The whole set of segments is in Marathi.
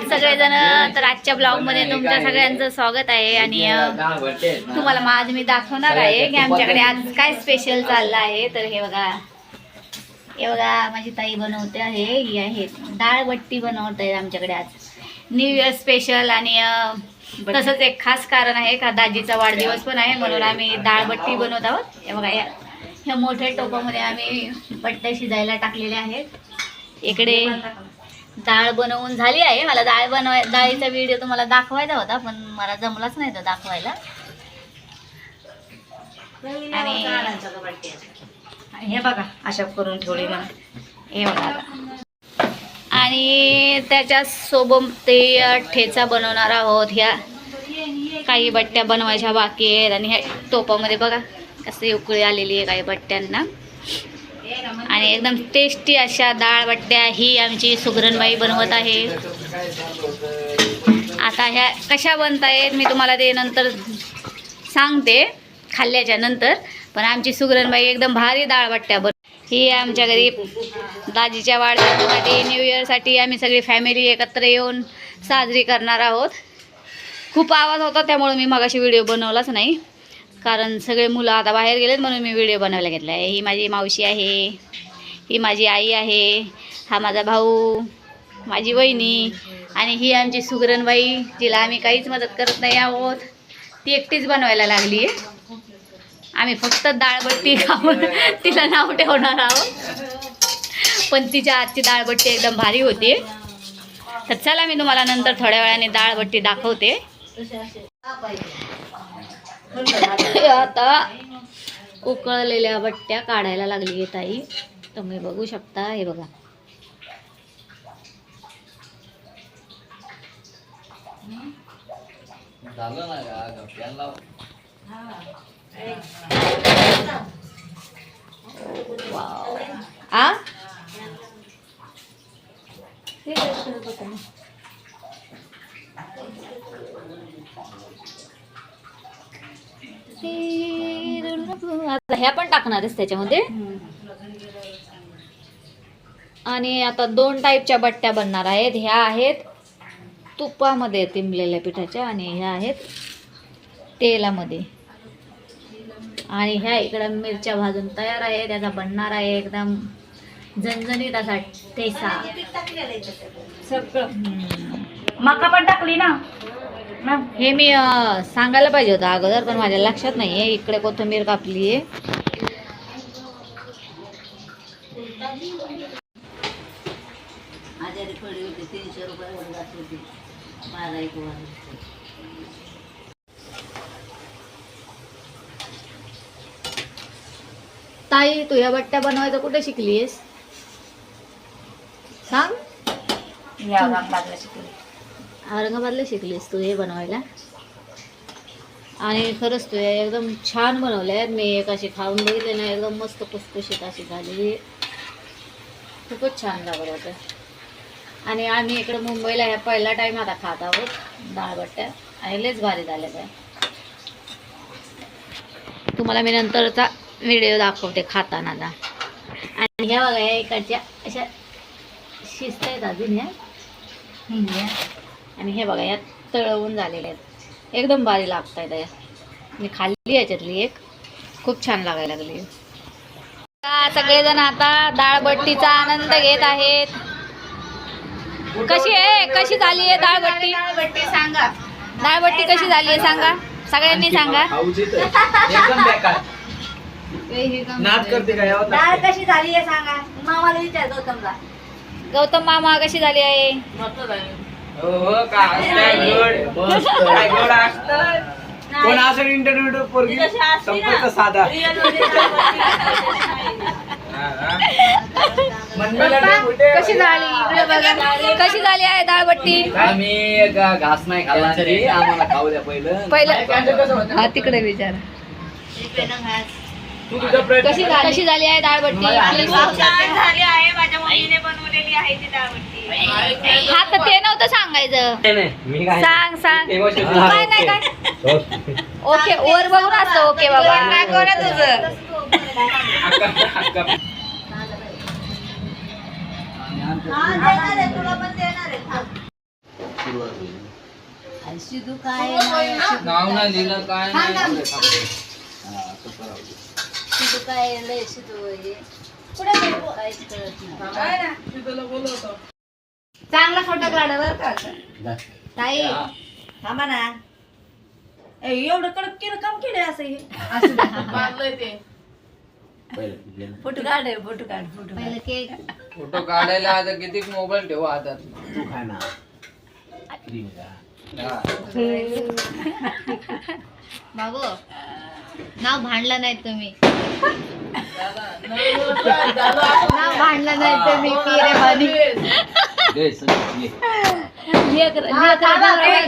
आहात सगळेजण तर आजच्या ब्लॉगमध्ये तुमच्या सगळ्यांचं स्वागत आहे आणि तुम्हाला मग आज मी दाखवणार आहे की आमच्याकडे आज काय स्पेशल चाललं आहे. तर हे बघा. हे बघा माझी ताई बनवते आहे. ही आहे. डाळ बट्टी बनवत आहे आमच्याकडे आज. न्यू इयर स्पेशल आणि तसंच एक खास कारण आहे का दाजीचा वाढदिवस पण आहे. म्हणून आम्ही डाळ बट्टी बनवत आहोत. हे बघा या ह्या मोठ्या टोपामध्ये आम्ही बट्ट्या शिजायला टाकलेल्या आहेत. इकडे डाळ बनवून झाली आहे. मला डाळ बनवाय डाळीचा व्हिडिओ तुम्हाला दाखवायचा होता पण मला जमलाच नाही तो दाखवायला. आणि हे बघा अशा करून ठेवली ना हे बघा. आणि त्याच्या सोबत ते ठेचा बनवणार आहोत. ह्या काही बट्ट्या बनवायच्या बाकी आहेत. आणि ह्या टोपामध्ये बघा कसे उकळी आलेली आहे काही बट्ट्यांना. आणि एकदम टेस्टी अशा डाळवट्ट्या ही आमची सुगरणबाई बनवत आहे. आता ह्या कशा बनत आहेत मी तुम्हाला ते नंतर सांगते खाल्ल्याच्या नंतर. पण आमची सुगरणबाई एकदम भारी डाळ बट्ट्या बन ही आमच्या घरी दाजीच्या वाढदिवसासाठी न्यू इयरसाठी आम्ही सगळी फॅमिली एकत्र येऊन साजरी करणार आहोत. खूप आवाज होता त्यामुळे मी मगाशी व्हिडिओ बनवलाच नाही. कारण सगळे मुलं आता बाहेर गेलेत म्हणून मी व्हिडिओ बनवायला घेतला आहे. ही माझी मावशी आहे. ही माझी आई आहे. हा माझा भाऊ माझी वहिनी आणि ही आमची सुगरणबाई जिला आम्ही काहीच मदत करत नाही आहोत. ती एकटीच बनवायला लागली आहे. आम्ही फक्त डाळबट्टी खाऊन तिला नाव ठेवणार आहोत. पण तिच्या आजची डाळबट्टी एकदम भारी होती. तर चला मी तुम्हाला नंतर थोड्या वेळाने डाळबट्टी दाखवते. आता उकळलेल्या बट्ट्या काढायला लागली आहे ताई. तुम्ही बघू शकता हे बघा. आ हे काय करत होता ना? आता ह्या पण टाकणारच त्याच्यामध्ये. आणि आता दोन टाईपच्या बट्ट्या बनणार आहेत. ह्या आहेत तुपामध्ये तिंबलेल्या पिठाच्या आणि ह्या आहेत तेलामध्ये. आणि ह्या इकडं मिरच्या भाजून तयार आहे त्याचा बनणार आहे एकदम झणझणीत असा ठेसा. हम्म. मका पण टाकली ना? हे मी सांगायला पाहिजे होतं अगोदर पण माझ्या लक्षात नाही आहे इकडे कोथिंबीर कापली आहे. तीनशे रुपये माझा एक ताई तू ह्या बट्ट्या बनवायचं कुठे शिकलीस सांग. या शिकली. औरंगाबादला शिकलीस तू हे बनवायला? आणि खरंच तू एकदम छान बनवले आहेत मी एक अशी खाऊन बघितले ना एकदम मस्त कुसकुशीत अशी झालेली खूपच छान लागत होतं. आणि आम्ही इकडे मुंबईला ह्या पहिला टाईम आता खात आहोत डाळबट्ट्या. आणि लयच भारी झाल्या त्या तुम्हाला मी नंतरचा व्हिडिओ दाखवते खातानाचा आणि ह्या बघा ह्या इकडच्या अशा शिस्त आहेत अजून ह्या आणि हे बघा यात तळवून झालेले आहेत. एकदम भारी लागत आहेत मी खाल्ली याच्यातली एक. खूप छान लागायला लागली. आता सगळेजण आता डाळबट्टीचा आनंद घेत आहेत. कशी आहे? कशी झाली आहे डाळबट्टी? डाळबट्टी सांगा. डाळबट्टी कशी झाली आहे सांगा? सगळ्यांनी सांगा. खाऊची तर एकदम बेकार. नाद करते काय डाळ कशी झाली आहे सांगा. मामाला विचार गौतमला. गौतम मामा कशी झाली आहे? हो कोण असं इंटरनेट पोरगी? संपर्क साधा? कशी झाली? कशी झाली आहे डाळबट्टी आम्ही एक घास नाही खाल्ला तरी आम्हाला खाऊ द्या पहिलं. पहिलं. हा तिकडे विचार. कशी झाली? कशी झाली आहे सांग. झाली आहे. माझ्या मम्मीने बनवलेली आहे ती डाळबट्टी हा तर ते नव्हतं सांगायचं. मी काय सांग सांग. काय नाही. काय? ओके. वर बघून असतं. ओके बाबा. तुझं अक्का- तुला पण देणार आहे शिदू काय नाव काय. नाही लिहिलं काय. नाही शिदू काय लय शिदू हे. काहीच कळत नाही. चांगला फोटो काढा बरं का आता. ताई थांबा ना. ए, एवढं कडक केलं काम केलं असं हे. असू. फोटो काढ फोटो काढ फोटो पहिलं केक फोटो काढायला आता किती मोबाईल ठेवा हातात? हा. बाबू नाव भांडलं नाही तुम्ही. नाव भांडलं नाही तुम्ही पिरे भानी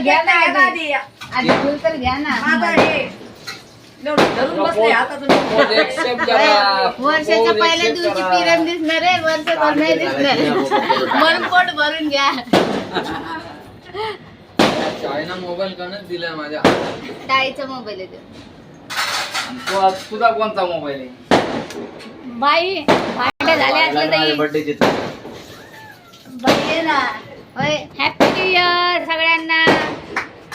घ्या ना आधी. आधी. फुल तर घ्या ना. बसले हातातून Pose accept करा. वर्षाच्या पहिल्या accept दिवशी करा. पिरम दिसणार आहे वर्षभर नाही दिसणार मन पोट भरून घ्या. चायना मोबाईल कणच दिलाय माझ्या? ताईचा मोबाईल आहे तो. आणि तो तुझा कोणता मोबाईल आहे? बाई भांडे झाले असले तरी. होय हॅपी न्यू इयर सगळ्यांना.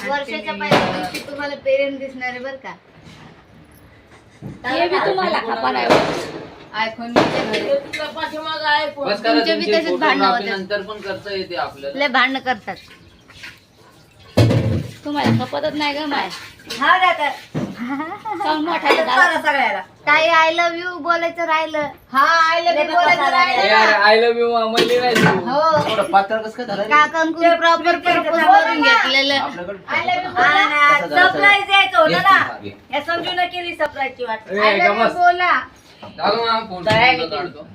वर्षाच्या पहिल्या दिवशी तुम्हाला पेरेंट दिसणार आहे बरं का. हे बी तुम्हाला खपा नाही आयफोन बस करा तुमचे बी तुमची तसेच भांडणं photography होतात. नंतर पण करता येते आपल्याला. लय भांडणं करतात. तुम्हाला खपतच नाही ग माय. हा झाला? सगळ्याला. ताई आय लव्ह यू बोलायचं राहिलं. हा आय लव्ह यू बोलायचं राहिलं. यार ना. आय लव्ह यू म्हणली नाही कसं झालं प्रॉपर प्रपोज करून घेतलेलं. आय लव्ह यू सरप्राईज द्यायचं होतं ना. या समजून केली सरप्राईजची वाट. ए, आय लव्ह यू गमस. बोला. ना फोटो काढतो